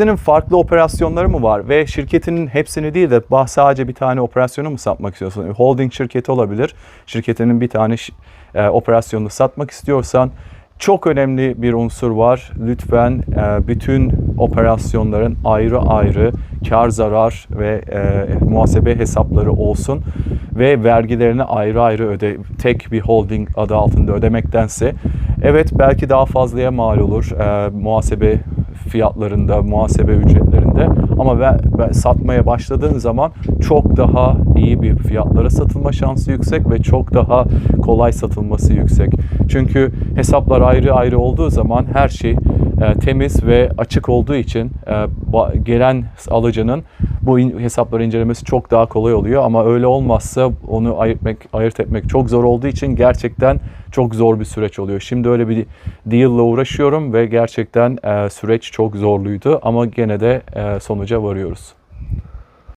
Çeşitlerin farklı operasyonları mı var ve şirketinin hepsini değil de sadece bir tane operasyonu mu satmak istiyorsun? Holding şirketi olabilir. Şirketinin bir tane e, operasyonunu satmak istiyorsan çok önemli bir unsur var. Lütfen e, bütün operasyonların ayrı ayrı kar zarar ve e, muhasebe hesapları olsun ve vergilerini ayrı ayrı öde tek bir holding adı altında ödemektense evet belki daha fazlaya mal olur e, muhasebe fiyatlarında, muhasebe ücretlerinde ama ve, ve satmaya başladığın zaman çok daha iyi bir fiyatlara satılma şansı yüksek ve çok daha kolay satılması yüksek. Çünkü hesaplar ayrı ayrı olduğu zaman her şey temiz ve açık olduğu için e, gelen alıcının bu hesapları incelemesi çok daha kolay oluyor ama öyle olmazsa onu ayırtmak, ayırt etmek çok zor olduğu için gerçekten çok zor bir süreç oluyor. Şimdi öyle bir deal'la uğraşıyorum ve gerçekten e, süreç çok zorluydu ama gene de e, sonuca varıyoruz.